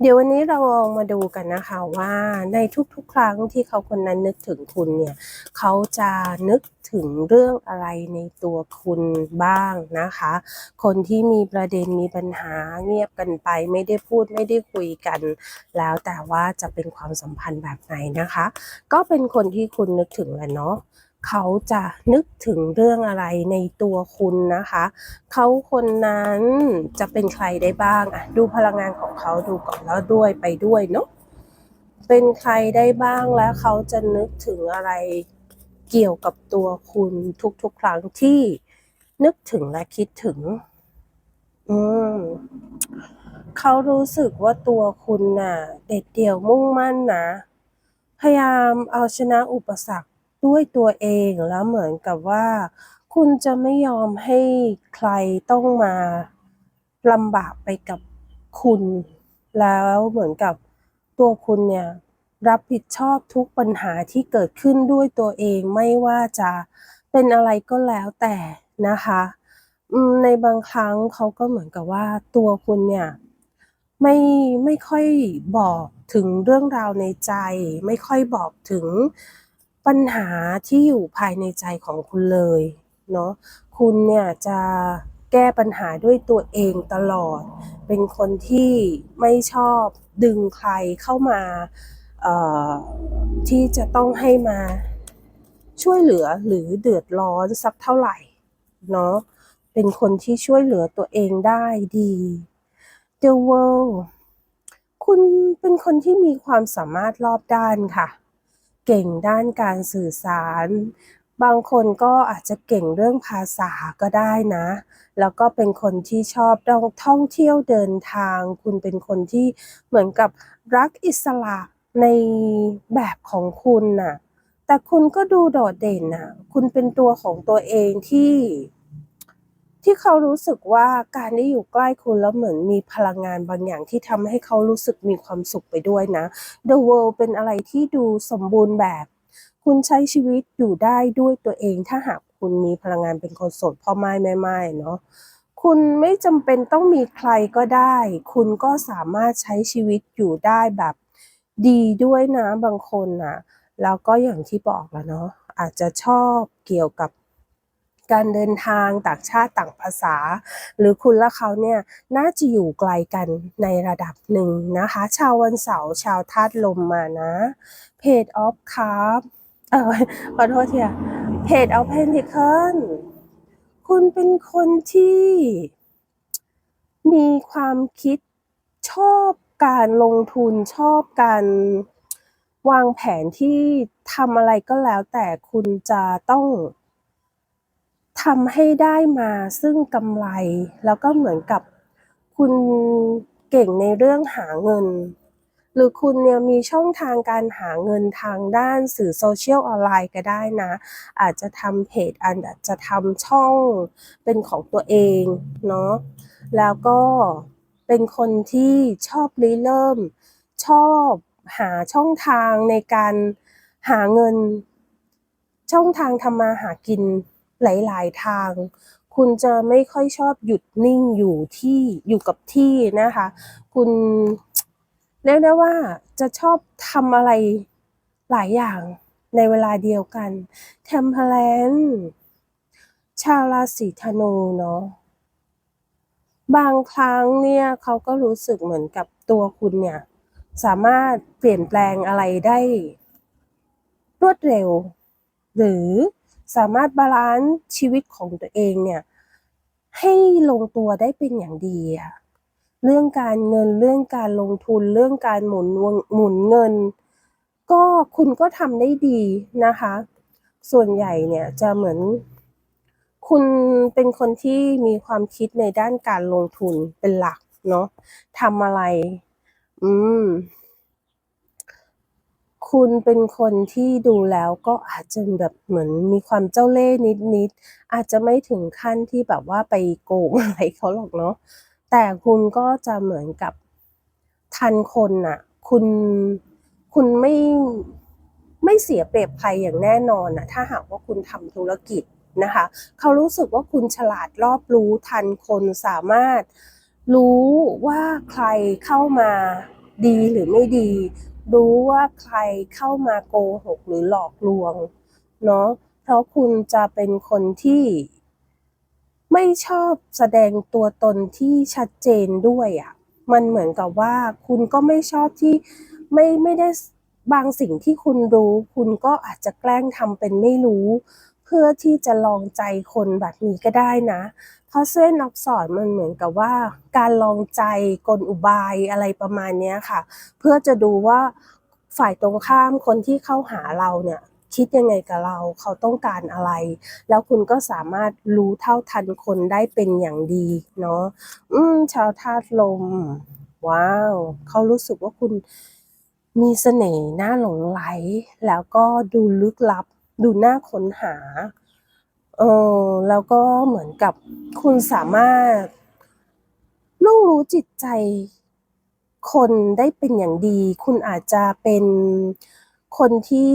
เดี๋ยววันนี้เราลองมาดูกันนะคะว่าในทุกๆ ครั้งที่เขาคนนั้นนึกถึงคุณเนี่ยเขาจะนึกถึงเรื่องอะไรในตัวคุณบ้างนะคะ คนที่มีประเด็นมีปัญหาเงียบกันไปไม่ได้พูดไม่ได้คุยกัน แล้วแต่ว่าจะเป็นความสัมพันธ์แบบไหนนะคะ ก็เป็นคนที่คุณนึกถึงแหละเนาะ เขาจะนึกถึงเรื่องอะไรในตัวคุณนะคะ เขาคนนั้นจะเป็นใครได้บ้างอะดูพลังงานของเขาดูก่อนแล้วด้วยไปด้วยเนาะเป็นใครได้บ้างและเขาจะนึกถึงอะไรเกี่ยวกับตัวคุณทุกๆ ครั้งที่นึกถึงและคิดถึง อืมเขารู้สึกว่าตัวคุณน่ะ เด็ดเดี่ยวมุ่งมั่นนะ พยายามเอาชนะอุปสรรค ด้วยตัวเองแล้วเหมือนกับว่า คุณจะไม่ยอมให้ใครต้องมาลำบากไปกับคุณ แล้วเหมือนกับตัวคุณเนี่ยรับผิดชอบทุกปัญหาที่เกิดขึ้นด้วยตัวเองไม่ว่าจะเป็นอะไรก็แล้วแต่นะคะในบางครั้งเขาก็เหมือนกับว่าตัวคุณเนี่ยไม่ไม่ค่อยบอกถึงเรื่องราวในใจ ไม่ค่อยบอกถึง ปัญหาที่อยู่ภายในใจของคุณเลยเนาะคุณเนี่ยจะแก้ปัญหาด้วยตัวเองตลอด เป็นคนที่ไม่ชอบดึงใครเข้ามาที่จะต้องให้มาช่วยเหลือหรือเดือดร้อนสักเท่าไหร่เนาะเป็นคนที่ช่วยเหลือตัวเองได้ดี The World คุณเป็นคนที่มีความสามารถรอบด้านค่ะ เก่งด้านการสื่อสาร บางคนก็อาจจะเก่งเรื่องภาษาก็ได้นะ แล้วก็เป็นคนที่ชอบท่องเที่ยวเดินทาง คุณเป็นคนที่เหมือนกับรักอิสระในแบบของคุณน่ะแต่คุณก็ดูโดดเด่นน่ะ คุณเป็นตัวของตัวเองที่ ที่เขารู้สึกว่าการได้อยู่ใกล้คุณแล้วเหมือนมีพลังงานบางอย่างที่ทำให้เขารู้สึกมีความสุขไปด้วยนะ The World เป็นอะไรที่ดูสมบูรณ์แบบ คุณใช้ชีวิตอยู่ได้ด้วยตัวเองถ้าหากคุณมีพลังงานเป็นคนโสดพ่อไม้แม่ไม้เนาะคุณไม่จำเป็นต้องมีใครก็ได้ คุณก็สามารถใช้ชีวิตอยู่ได้แบบดีด้วยนะบางคนนะแล้วก็อย่างที่บอกแล้วเนาะอาจจะชอบเกี่ยวกับ การเดินทางต่างชาติต่างภาษา หรือคุณและเขาเนี่ยน่าจะอยู่ไกลกันในระดับหนึ่งนะคะ ชาววันเสาร์ชาวธาตุลมมานะเพจออฟคาร์เออขอโทษทีอะเพจออฟเพนทิเคิลคุณเป็นคนที่มีความคิดชอบการลงทุนชอบการวางแผนที่ทำอะไรก็แล้วแต่คุณจะต้อง ทำให้ได้มาซึ่งกำไร แล้วก็เหมือนกับคุณเก่งในเรื่องหาเงิน หรือคุณเนี่ยมีช่องทางการหาเงินทางด้านสื่อโซเชียลออนไลน์ก็ได้นะ อาจจะทำเพจอาจจะทำช่องเป็นของตัวเองเนาะแล้วก็เป็นคนที่ชอบริเริ่ม ชอบหาช่องทางในการหาเงิน ช่องทางทำมาหากิน หลาย ๆ ทาง คุณจะไม่ค่อยชอบหยุดนิ่งอยู่ที่อยู่กับที่นะคะ คุณเรียกได้ว่าจะชอบทำอะไรหลายอย่างในเวลาเดียวกันเทมเพลนชาวราศีธนูเนาะบางครั้งเนี่ยเขาก็รู้สึกเหมือนกับตัวคุณเนี่ย สามารถเปลี่ยนแปลงอะไรได้ รวดเร็ว หรือ สามารถบาลานซ์ชีวิตของตัวเองเนี่ยให้ลงตัวได้เป็นอย่างดีอะเรื่องการเงินเรื่องการลงทุนเรื่องการหมุนวงหมุนเงิน ก็คุณก็ทำได้ดีนะคะ ส่วนใหญ่เนี่ยจะเหมือนคุณเป็นคนที่มีความคิดในด้านการลงทุนเป็นหลักเนาะทำอะไร อืม คุณเป็นคนที่ดูแล้วก็อาจจะแบบเหมือนมีความเจ้าเล่ห์นิดๆอาจจะไม่ถึงขั้นที่แบบว่าไปโกงอะไรเขาหรอกเนาะแต่คุณก็จะเหมือนกับทันคนน่ะ คุณคุณไม่ไม่เสียเปรียบใครอย่างแน่นอนน่ะถ้าหากว่าคุณทำธุรกิจนะคะ เขารู้สึกว่าคุณฉลาดรอบรู้ทันคนสามารถรู้ว่าใครเข้ามาดีหรือไม่ดี รู้ว่าใครเข้ามาโกหกหรือหลอกลวงเนาะเพราะคุณจะเป็นคนที่ไม่ชอบแสดงตัวตนที่ชัดเจนด้วยอะ่ะมันเหมือนกับว่าคุณก็ไม่ชอบที่ไม่ไม่ได้บางสิ่งที่คุณรู้ คุณก็อาจจะแกล้งทำเป็นไม่รู้ เพื่อที่จะลองใจคนแบบนี้ก็ได้นะ ราะเส้นอักษรมันเหมือนกับว่า การลองใจกลอุบายอะไรประมาณนี้ค่ะ เพื่อจะดูว่าฝ่ายตรงข้ามคนที่เข้าหาเราเนี่ยคิดยังไงกับเราเขาต้องการอะไร แล้วคุณก็สามารถรู้เท่าทันคนได้เป็นอย่างดีเนาะอืมชาวธาตุลม ว้าว เขารู้สึกว่าคุณมีเสน่ห์น่าหลงไหล แล้วก็ดูลึกลับ ดูน่าค้นหา เออแล้วก็เหมือนกับคุณสามารถล่วงรู้จิตใจคนได้เป็นอย่างดี คุณอาจจะเป็นคนที่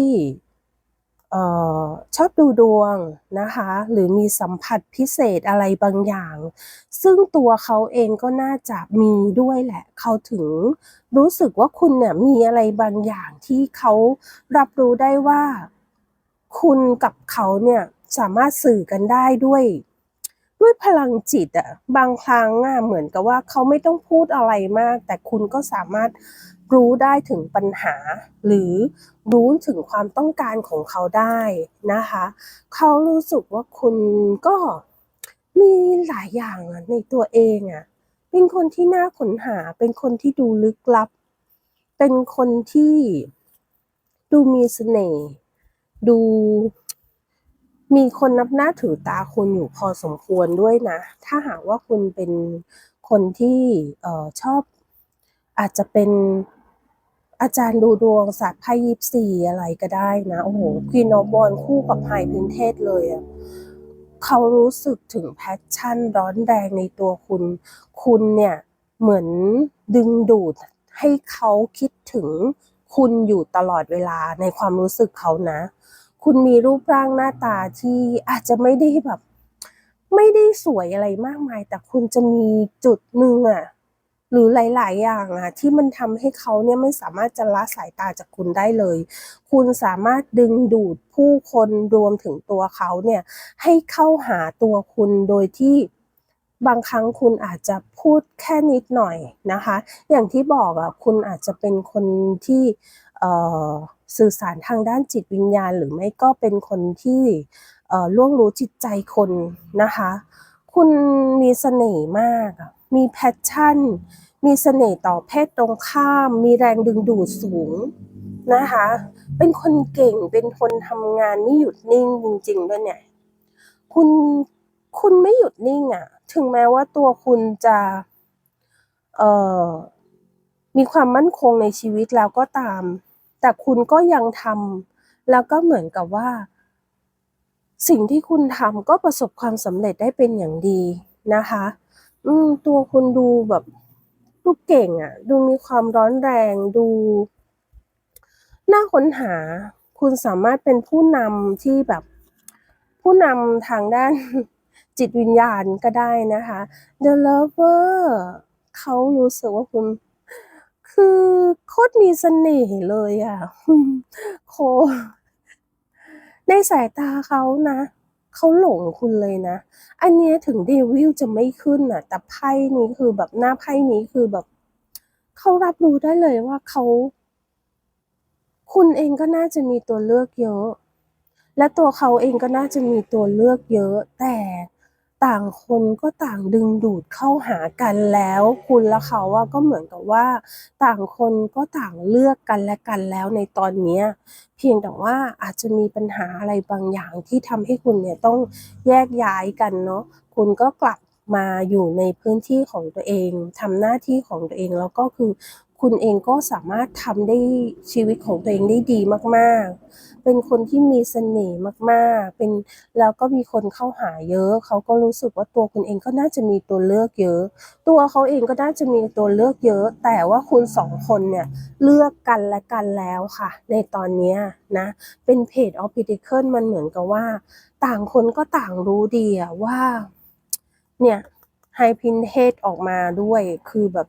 เอ่อชอบดูดวงนะคะ หรือมีสัมผัสพิเศษอะไรบางอย่าง ซึ่งตัวเขาเองก็น่าจะมีด้วยแหละ เขาถึงรู้สึกว่าคุณเนี่ยมีอะไรบางอย่างที่เขารับรู้ได้ว่า คุณกับเขาเนี่ย สามารถสื่อกันได้ด้วย ด้วยพลังจิตอะบางครั้งอะเหมือนกับว่าเขาไม่ต้องพูดอะไรมาก แต่คุณก็สามารถรู้ได้ถึงปัญหา หรือรู้ถึงความต้องการของเขาได้นะคะเขารู้สึกว่าคุณก็มีหลายอย่างในตัวเองอะเป็นคนที่น่าค้นหา เป็นคนที่ดูลึกลับ เป็นคนที่ดูมีเสน่ห์ ดู มีคนนับหน้าถือตาคุณอยู่พอสมควรด้วยนะ ถ้าหากว่าคุณเป็นคนที่ออชอบ อาจจะเป็นอาจารย์ดูดวงศาสตร์ไพ่ยิปซีอะไรก็ได้นะ โอ้โหควีนอบบอลคู่กับไฮพินเทสเลยอะเขารู้สึกถึงแพชชั่นร้อนแรงในตัวคุณ คุณเนี่ยเหมือนดึงดูดให้เขาคิดถึงคุณอยู่ตลอดเวลาในความรู้สึกเขานะ คุณมีรูปร่างหน้าตาที่อาจจะไม่ได้แบบ ไม่ได้สวยอะไรมากมาย แต่คุณจะมีจุดหนึ่งอะหรือหลาย ๆ อย่างอะที่มันทำให้เขาเนี่ยไม่สามารถจะละสายตาจากคุณได้เลย คุณสามารถดึงดูดผู้คนรวมถึงตัวเขาเนี่ยให้เข้าหาตัวคุณโดยที่บางครั้งคุณอาจจะพูดแค่นิดหน่อยนะคะ อย่างที่บอกอะคุณอาจจะเป็นคนที่เอ่อ สื่อสารทางด้านจิตวิญญาณ หรือไม่ก็เป็นคนที่ล่วงรู้จิตใจคนนะคะ คุณมีเสน่ห์มาก มีแพชชั่น มีเสน่ห์ต่อเพศตรงข้าม มีแรงดึงดูดสูงนะคะ เป็นคนเก่ง เป็นคนทำงานไม่หยุดนิ่งจริงๆด้วยเนี่ย คุณ คุณไม่หยุดนิ่งอะ ถึงแม้ว่าตัวคุณจะเอ่อมีความมั่นคงในชีวิตแล้วก็ตาม แต่คุณก็ยังทำแล้วก็เหมือนกับว่า สิ่งที่คุณทำก็ประสบความสำเร็จได้เป็นอย่างดีนะคะ อืม ตัวคุณดูแบบดูเก่งอะ่ะ ดูมีความร้อนแรงดูน่าค้นหา คุณสามารถเป็นผู้นำที่แบบ ผู้นำทางด้านจิตวิญญาณก็ได้นะคะ The Lover เขารู้สึกว่าคุณ คือโคตรมีเสน่ห์เลยอะ่ะโคในสายตาเขานะเขาหลงคุณเลยนะ อันเนี้ยถึงเดวิลจะไม่ขึ้นอะ แต่ไพ่นี้คือแบบหน้าไพ่นี้คือแบบเขารับรู้ได้เลยว่าเขาคุณเองก็น่าจะมีตัวเลือกเยอะ และตัวเขาเองก็น่าจะมีตัวเลือกเยอะ แต่ ต่างคนก็ต่างดึงดูดเข้าหากันแล้ว คุณและเขาว่าก็เหมือนกับว่า ต่างคนก็ต่างเลือกกันและกันแล้วในตอนนี้ เพียงแต่ว่าอาจจะมีปัญหาอะไรบางอย่างที่ทำให้คุณเนี่ยต้องแยกย้ายกันเนาะคุณก็กลับมาอยู่ในพื้นที่ของตัวเองทำหน้าที่ของตัวเองแล้วก็คือ คุณเองก็สามารถทำได้ชีวิตของตัวเองได้ดีมากๆ เป็นคนที่มีเสน่ห์มาก ๆ เป็นแล้วก็มีคนเข้าหาเยอะ เขาก็รู้สึกว่าตัวคุณเองก็น่าจะมีตัวเลือกเยอะ ตัวเขาเองก็น่าจะมีตัวเลือกเยอะ แต่ว่าคุณสองคนเนี่ยเลือกกันและกันแล้วค่ะ ในตอนนี้นะเป็นเพจออฟฟิเคิลมันเหมือนกับว่า ต่างคนก็ต่างรู้ดีอะว่าเนี่ยไฮพินเทสออกมาด้วยคือแบบ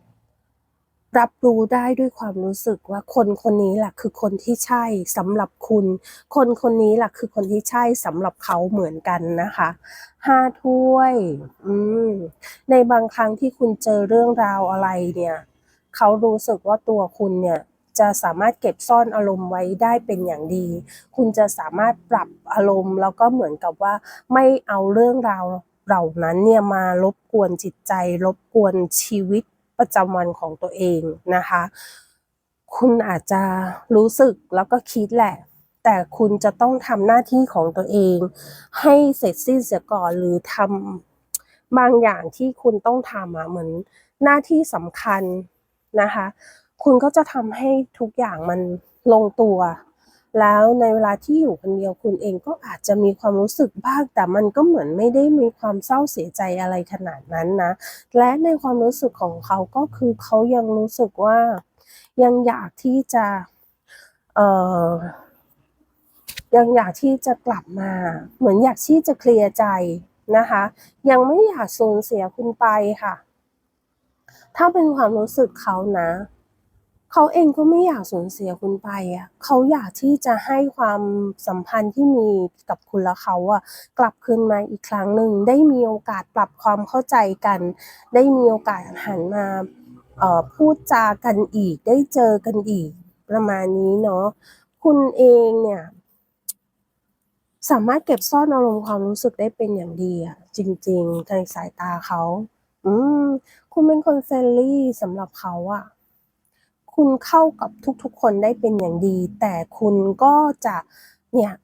รับรู้ได้ด้วยความรู้สึกว่าคนคนนี้แหละคือคนที่ใช่สำหรับคุณ คนคนนี้แหละคือคนที่ใช่สำหรับเขาเหมือนกันนะคะห้าถ้วยอืมในบางครั้งที่คุณเจอเรื่องราวอะไรเนี่ย เขารู้สึกว่าตัวคุณเนี่ยจะสามารถเก็บซ่อนอารมณ์ไว้ได้เป็นอย่างดี คุณจะสามารถปรับอารมณ์ แล้วก็เหมือนกับว่าไม่เอาเรื่องราวเหล่านั้นเนี่ยมารบกวนจิตใจรบกวนชีวิต ประจำวันของตัวเองนะคะ คุณอาจจะรู้สึกแล้วก็คิดแหละ แต่คุณจะต้องทำหน้าที่ของตัวเอง ให้เสร็จสิ้นเสียก่อนหรือทำบางอย่างที่คุณต้องทำอะเหมือนหน้าที่สำคัญนะคะ คุณก็จะทำให้ทุกอย่างมันลงตัว แล้วในเวลาที่อยู่คนเดียวคุณเองก็อาจจะมีความรู้สึกบ้าง แต่มันก็เหมือนไม่ได้มีความเศร้าเสียใจอะไรขนาดนั้นนะ และในความรู้สึกของเขาก็คือเขายังรู้สึกว่ายังอยากที่จะเอ่อยังอยากที่จะกลับมา เหมือนอยากที่จะเคลียร์ใจนะคะ ยังไม่อยากสูญเสียคุณไปค่ะ ถ้าเป็นความรู้สึกเขานะ เขาเองก็ไม่อยากสูญเสียคุณไปอะเขาอยากที่จะให้ความสัมพันธ์ที่มีกับคุณและเขาอะกลับคืนมาอีกครั้งหนึ่งได้มีโอกาสปรับความเข้าใจกัน ได้มีโอกาสหันมาเอ่อพูดจากันอีก ได้เจอกันอีกประมาณนี้เนาะคุณเองเนี่ยสามารถเก็บซ่อนอารมณ์ความรู้สึกได้เป็นอย่างดีอะจริงๆในสายตาเขา อืม คุณเป็นคนเฟรนลี่สำหรับเขาอะ คุณเข้ากับทุกๆ คนได้เป็นอย่างดี แต่คุณก็จะเนี่ย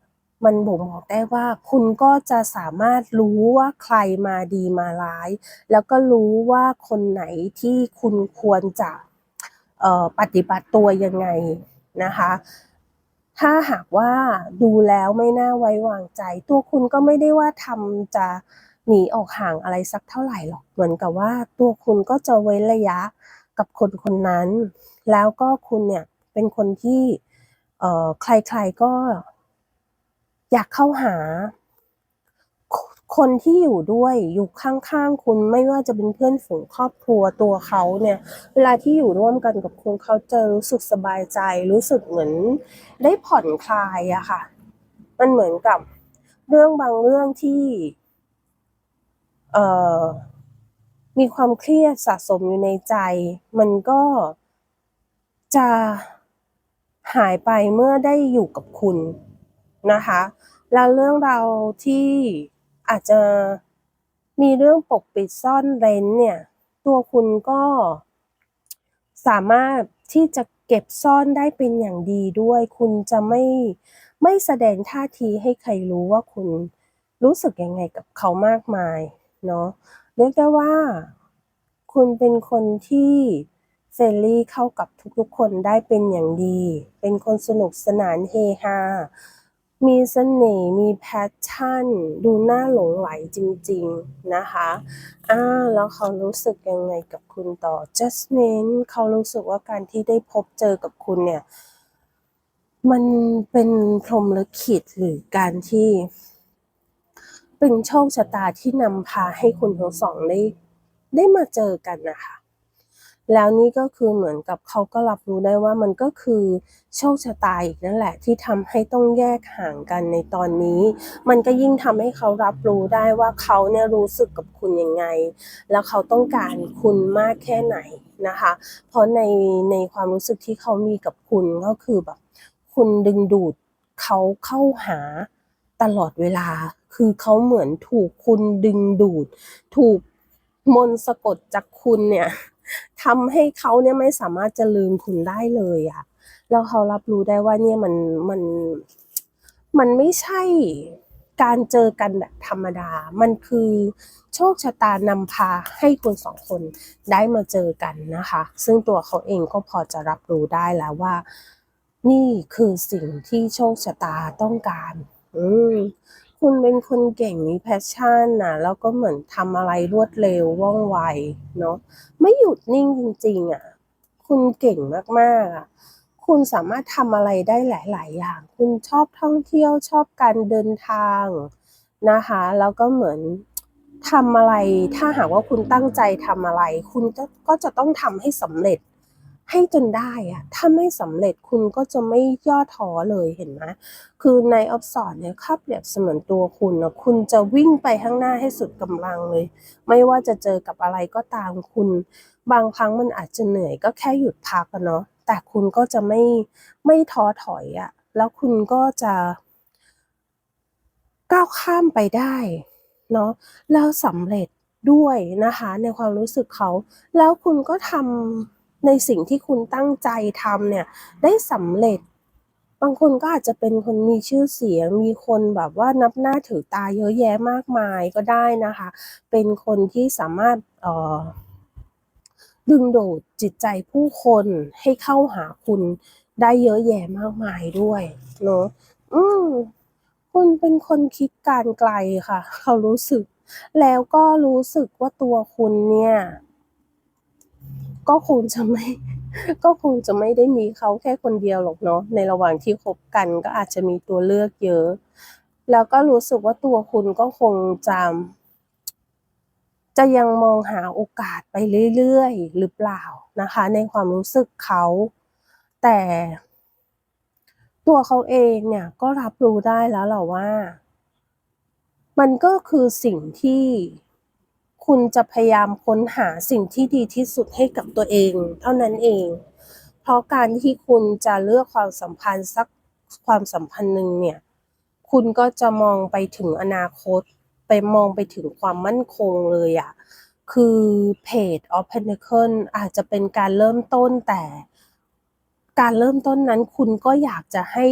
มันบ่งบอกได้ว่าคุณก็จะสามารถรู้ว่าใครมาดีมาร้าย แล้วก็รู้ว่าคนไหนที่คุณควรจะปฏิบัติตัวยังไงนะคะ ถ้าหากว่าดูแล้วไม่น่าไว้วางใจ ตัวคุณก็ไม่ได้ว่าทำจะหนีออกห่างอะไรสักเท่าไหร่หรอกเหมือนกับว่าตัวคุณก็จะเว้นระยะ กับคนคนนั้น แล้วก็คุณเนี่ยเป็นคนที่เอ่อใครๆก็อยากเข้าหา คนที่อยู่ด้วยอยู่ข้างๆคุณไม่ว่าจะเป็นเพื่อนฝูงครอบครัวตัวเขาเนี่ย เวลาที่อยู่ร่วมกันกับคุณเขาจะรู้สึกสบายใจ รู้สึกเหมือนได้ผ่อนคลายอะค่ะ มันเหมือนกับเรื่องบางเรื่องที่ เอ่อ มีความเครียดสะสมอยู่ในใจ มันก็จะหายไปเมื่อได้อยู่กับคุณนะคะ แล้วเรื่องเราที่อาจจะมีเรื่องปกปิดซ่อนเร้นเนี่ย ตัวคุณก็สามารถที่จะเก็บซ่อนได้เป็นอย่างดีด้วย คุณจะไม่ไม่แสดงท่าทีให้ใครรู้ว่าคุณรู้สึกยังไงกับเขามากมายเนาะ เรียกได้ว่า คุณเป็นคนที่เฟรนลี่เข้ากับทุกๆคนได้เป็นอย่างดี เป็นคนสนุกสนานเฮฮา มีเสน่ห์ มีแพชชั่น ดูน่าหลงไหลจริงๆนะคะอ่าแล้วเขารู้สึกยังไงกับคุณต่อ Jasmine เขารู้สึกว่าการที่ได้พบเจอกับคุณเนี่ย มันเป็นพรหมลิขิตหรือการที่ เป็นโชคชะตาที่นำพาให้คุณทั้งสองได้ได้มาเจอกันนะคะ แล้วนี่ก็คือเหมือนกับเขาก็รับรู้ได้ว่ามันก็คือโชคชะตาอีกนั่นแหละ ที่ทำให้ต้องแยกห่างกันในตอนนี้ มันก็ยิ่งทำให้เขารับรู้ได้ว่าเขาเนี่ยรู้สึกกับคุณยังไง แล้วเขาต้องการคุณมากแค่ไหนนะคะ เพราะในในความรู้สึกที่เขามีกับคุณก็คือแบบ คุณดึงดูดเขาเข้าหาตลอดเวลา คือเขาเหมือนถูกคุณดึงดูด ถูกมนต์สะกดจากคุณเนี่ยทำให้เขาเนี่ยไม่สามารถจะลืมคุณได้เลยอะแล้วเขารับรู้ได้ว่าเนี่ยมันมันมันไม่ใช่การเจอกันแบบธรรมดา มันคือโชคชะตานำพาให้คุณสองคนได้มาเจอกันนะคะ ซึ่งตัวเขาเองก็พอจะรับรู้ได้แล้วว่า นี่คือสิ่งที่โชคชะตาต้องการ อืม คุณเป็นคนเก่งมีแพชชั่นนะแล้วก็เหมือนทำอะไรรวดเร็วว่องไวเนาะไม่หยุดนิ่งจริง ๆอะ คุณเก่งมากๆอะ คุณสามารถทำอะไรได้หลาย ๆ อย่าง คุณชอบท่องเที่ยวชอบการเดินทางนะคะ แล้วก็เหมือนทำอะไร ถ้าหากว่าคุณตั้งใจทำอะไร คุณก็ก็จะต้องทำให้สำเร็จ ให้จนได้อะถ้าไม่สำเร็จคุณก็จะไม่ย่อท้อเลยเห็นไหมคือในออฟสอนเนี่ยค่าเปรียบเสมือนตัวคุณนะคุณจะวิ่งไปข้างหน้าให้สุดกำลังเลย ไม่ว่าจะเจอกับอะไรก็ตามคุณ บางครั้งมันอาจจะเหนื่อยก็แค่หยุดพักเนาะแต่คุณก็จะไม่ไม่ท้อถอยอะแล้วคุณก็จะก้าวข้ามไปได้เนาะแล้วสำเร็จด้วยนะคะ ในความรู้สึกเขา แล้วคุณก็ทำ ในสิ่งที่คุณตั้งใจทำเนี่ยได้สำเร็จ บางคนก็อาจจะเป็นคนมีชื่อเสียง มีคนแบบว่านับหน้าถือตาเยอะแยะมากมายก็ได้นะคะ เป็นคนที่สามารถออดึงดูดจิตใจผู้คนให้เข้าหาคุณได้เยอะแยะมากมายด้วยเนาะอืมคุณเป็นคนคิดการไกลค่ะ เขารู้สึก แล้วก็รู้สึกว่าตัวคุณเนี่ย ก็คงจะไม่ก็คงจะไม่ได้มีเขาแค่คนเดียวหรอกเนาะในระหว่างที่คบกันก็อาจจะมีตัวเลือกเยอะ แล้วก็รู้สึกว่าตัวคุณก็คงจะจะยังมองหาโอกาสไปเรื่อยๆ หรือเปล่านะคะ ในความรู้สึกเขา แต่ ตัวเขาเองเนี่ยก็รับรู้ได้แล้วแหละว่า มันก็คือสิ่งที่ คุณจะพยายามค้นหาสิ่งที่ดีที่สุดให้กับตัวเอง เท่านั้นเอง เพราะการที่คุณจะเลือกความสัมพันธ์สักความสัมพันธ์หนึ่งเนี่ย คุณก็จะมองไปถึงอนาคต ไปมองไปถึงความมั่นคงเลยอะคือเพจ of Pentacle อาจจะเป็นการเริ่มต้นแต่ การเริ่มต้นนั้นคุณก็อยากจะให้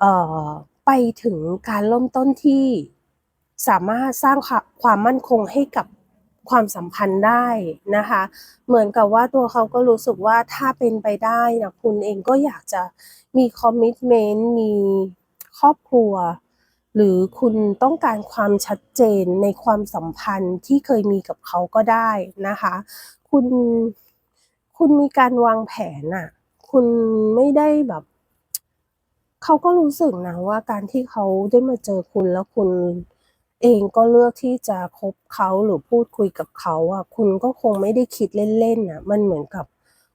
เอ่อไปถึงการเริ่มต้นที่สามารถสร้างความมั่นคงให้กับ ความสัมพันธ์ได้นะคะ เหมือนกับว่าตัวเขาก็รู้สึกว่าถ้าเป็นไปได้นะคุณเองก็อยากจะมีคอมมิชเมนต์มีครอบครัว หรือคุณต้องการความชัดเจนในความสัมพันธ์ที่เคยมีกับเขาก็ได้นะคะ คุณคุณมีการวางแผนอะคุณไม่ได้แบบเขาก็รู้สึกนะว่าการที่เขาได้มาเจอคุณแล้วคุณ เองก็เลือกที่จะคบเขาหรือพูดคุยกับเขาอะคุณก็คงไม่ได้คิดเล่นๆอะมันเหมือนกับ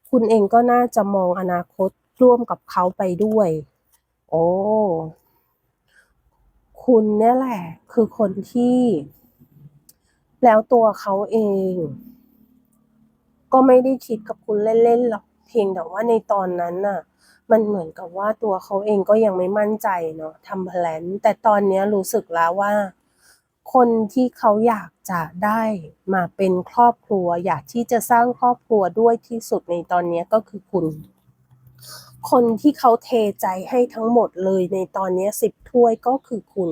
คุณเองก็น่าจะมองอนาคตร่วมกับเขาไปด้วย โอ้คุณเนี่ยแหละ คือคนที่ แล้วตัวเขาเอง ก็ไม่ได้คิดกับคุณเล่นๆหรอกเพียงแต่ว่าในตอนนั้นน่ะ มันเหมือนกับว่าตัวเขาเองก็ยังไม่มั่นใจเนาะทำแพลนแต่ตอนนี้รู้สึกแล้วว่า คนที่เขาอยากจะได้มาเป็นครอบครัว อยากที่จะสร้างครอบครัวด้วยที่สุดในตอนนี้ก็คือคุณ คนที่เขาเทใจให้ทั้งหมดเลยในตอนนี้สิบถ้วยก็คือคุณ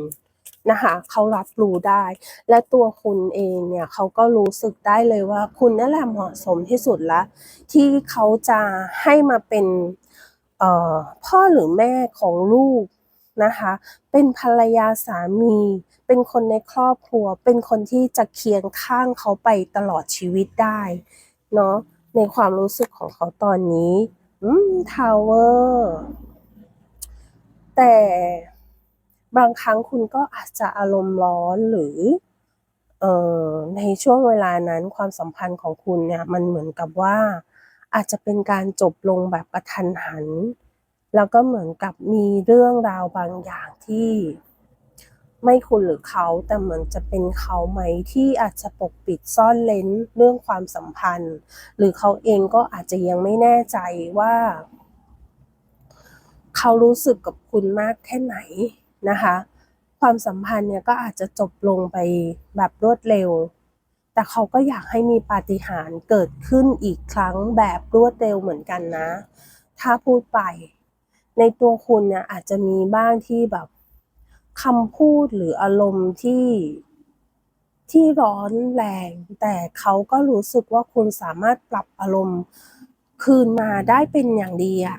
นะคะเขารับรู้ได้ และตัวคุณเองเนี่ยเขาก็รู้สึกได้เลยว่า คุณนั่นแหละเหมาะสมที่สุดละที่เขาจะให้มาเป็นพ่อหรือแม่ของลูก นะคะ เป็นภรรยาสามี เป็นคนในครอบครัว เป็นคนที่จะเคียงข้างเขาไปตลอดชีวิตได้เนาะในความรู้สึกของเขาตอนนี้อืมทาวเวอร์แต่บางครั้งคุณก็อาจจะอารมณ์ร้อนหรือเอ่อในช่วงเวลานั้นความสัมพันธ์ของคุณเนี่ยมันเหมือนกับว่า อาจจะเป็นการจบลงแบบกระทันหัน แล้วก็เหมือนกับมีเรื่องราวบางอย่างที่ ไม่คุณหรือเขาแต่เหมือนจะเป็นเขาไหมที่อาจจะปกปิดซ่อนเลนเรื่องความสัมพันธ์ หรือเขาเองก็อาจจะยังไม่แน่ใจว่า เขารู้สึกกับคุณมากแค่ไหนนะคะ ความสัมพันธ์เนี่ยก็อาจจะจบลงไปแบบรวดเร็วแต่เขาก็อยากให้มีปาฏิหาริย์เกิดขึ้นอีกครั้งแบบรวดเร็วเหมือนกันนะ ถ้าพูดไป ในตัวคุณเนี่ยอาจจะมีบ้างที่แบบคำพูดหรืออารมณ์ที่ที่ร้อนแรง แต่เขาก็รู้สึกว่าคุณสามารถปรับอารมณ์คืนมาได้เป็นอย่างดีอะ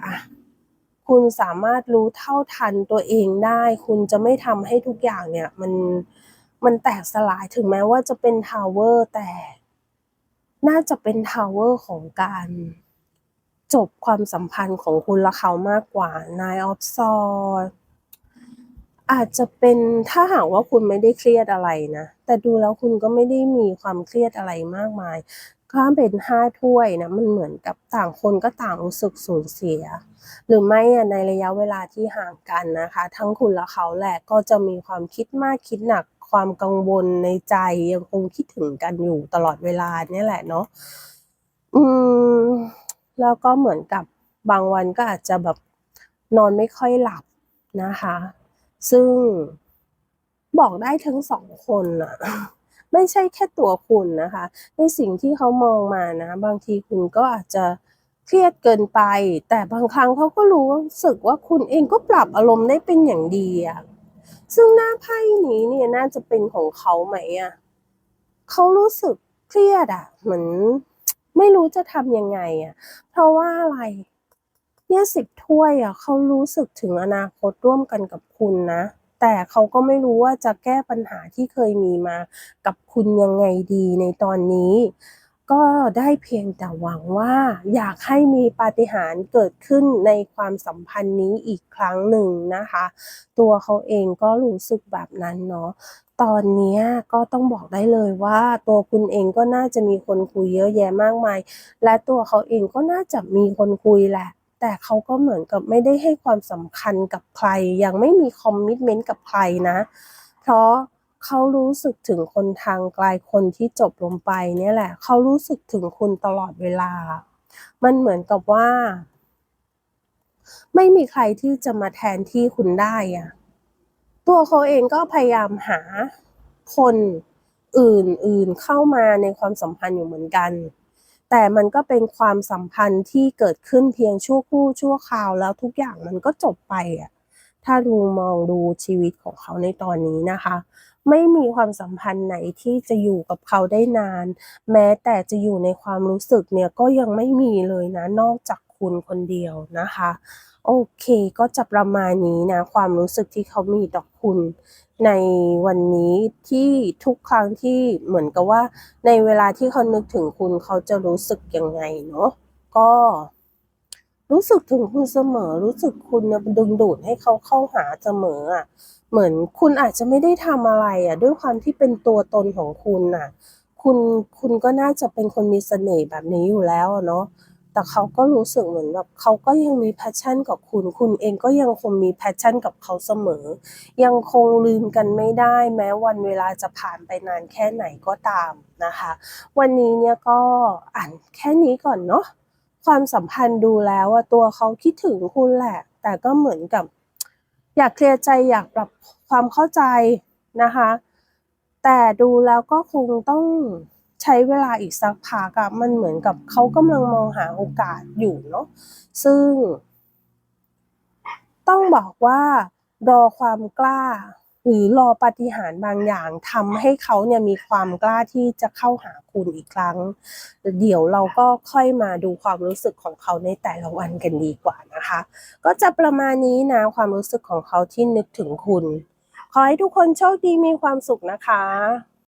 คุณสามารถรู้เท่าทันตัวเองได้ คุณจะไม่ทำให้ทุกอย่างเนี่ย มันมันแตกสลายถึงแม้ว่าจะเป็นทาวเวอร์แต่ น่าจะเป็นทาวเวอร์ของการ จบความสัมพันธ์ของคุณและเขามากกว่า Nine of Swords อาจจะเป็นถ้าหากว่าคุณไม่ได้เครียดอะไรนะ แต่ดูแล้วคุณก็ไม่ได้มีความเครียดอะไรมากมายถ้าเป็นห้าถ้วยนะมันเหมือนกับต่างคนก็ต่างรู้สึกสูญเสีย หรือไม่อะในระยะเวลาที่ห่างกันนะคะ ทั้งคุณและเขาแหละก็จะมีความคิดมากคิดหนักความกังวลในใจยังคงคิดถึงกันอยู่ตลอดเวลาเนี่ยแหละเนาะอืม แล้วก็เหมือนกับบางวันก็อาจจะแบบนอนไม่ค่อยหลับนะคะ ซึ่งบอกได้ทั้งสองคนอะไม่ใช่แค่ตัวคุณนะคะ ในสิ่งที่เขามองมานะ บางทีคุณก็อาจจะเครียดเกินไป แต่บางครั้งเขาก็รู้สึกว่าคุณเองก็ปรับอารมณ์ได้เป็นอย่างดีอะซึ่งหน้าไพ่นี้เนี่ยน่าจะเป็นของเขาไหมอะเขารู้สึกเครียดอะเหมือน ไม่รู้จะทำยังไงอะ เพราะว่าอะไรเนี่ยสิบถ้วยอะเขารู้สึกถึงอนาคตร่วมกันกับคุณนะ แต่เขาก็ไม่รู้ว่าจะแก้ปัญหาที่เคยมีมากับคุณยังไงดีในตอนนี้ ก็ได้เพียงแต่หวังว่า อยากให้มีปาฏิหาริย์เกิดขึ้นในความสัมพันธ์นี้อีกครั้งหนึ่งนะคะ ตัวเขาเองก็รู้สึกแบบนั้นเนาะ ตอนนี้ก็ต้องบอกได้เลยว่าตัวคุณเองก็น่าจะมีคนคุยเยอะแยะมากมาย และตัวเขาเองก็น่าจะมีคนคุยแหละ แต่เขาก็เหมือนกับไม่ได้ให้ความสำคัญกับใคร ยังไม่มีคอมมิชเมนต์กับใครนะ เพราะเขารู้สึกถึงคนทางไกลคนที่จบลงไปเนี่ยแหละ เขารู้สึกถึงคุณตลอดเวลา มันเหมือนกับว่า ไม่มีใครที่จะมาแทนที่คุณได้อะ ตัวเขาเองก็พยายามหาคนอื่นๆเข้ามาในความสัมพันธ์อยู่เหมือนกัน แต่มันก็เป็นความสัมพันธ์ที่เกิดขึ้นเพียงชั่วครู่ชั่วคราวแล้วทุกอย่างมันก็จบไปอะถ้าดูมองดูชีวิตของเขาในตอนนี้นะคะ ไม่มีความสัมพันธ์ไหนที่จะอยู่กับเขาได้นาน แม้แต่จะอยู่ในความรู้สึกเนี่ยก็ยังไม่มีเลยนะนอกจาก คุณคนเดียวนะคะ โอเคก็จะประมาณนี้นะ ความรู้สึกที่เขามีต่อคุณในวันนี้ที่ทุกครั้งที่เหมือนกับว่า ในเวลาที่เขานึกถึงคุณเขาจะรู้สึกยังไงเนาะก็ รู้สึกถึงคุณเสมอ รู้สึกคุณเนี่ยดึงดูดให้เขาเข้าหาเสมออะเหมือนคุณอาจจะไม่ได้ทำอะไรอะ ด้วยความที่เป็นตัวตนของคุณน่ะ คุณคุณก็น่าจะเป็นคนมีเสน่ห์แบบนี้อยู่แล้วเนาะ แต่เขาก็รู้สึกเหมือนแบบเขาก็ยังมีแพชชั่นกับคุณ คุณเองก็ยังคงมีแพชชั่นกับเขาเสมอ ยังคงลืมกันไม่ได้ แม้วันเวลาจะผ่านไปนานแค่ไหนก็ตามนะคะ วันนี้เนี่ยก็อ่านแค่นี้ก่อนเนาะความสัมพันธ์ดูแล้วอะตัวเขาคิดถึงคุณแหละ แต่ก็เหมือนกับ อยากเคลียร์ใจอยากปรับความเข้าใจนะคะ แต่ดูแล้วก็คงต้อง ใช้เวลาอีกสักพักอะมันเหมือนกับเขากำลังมองหาโอกาสอยู่เนาะซึ่ง ต้องบอกว่ารอความกล้า หรือรอปฏิหารบางอย่างทำให้เขาเนี่ยมีความกล้าที่จะเข้าหาคุณอีกครั้ง เดี๋ยวเราก็ค่อยมาดูความรู้สึกของเขาในแต่ละวันกันดีกว่านะคะ ก็จะประมาณนี้นะความรู้สึกของเขาที่นึกถึงคุณ ขอให้ทุกคนโชคดีมีความสุขนะคะ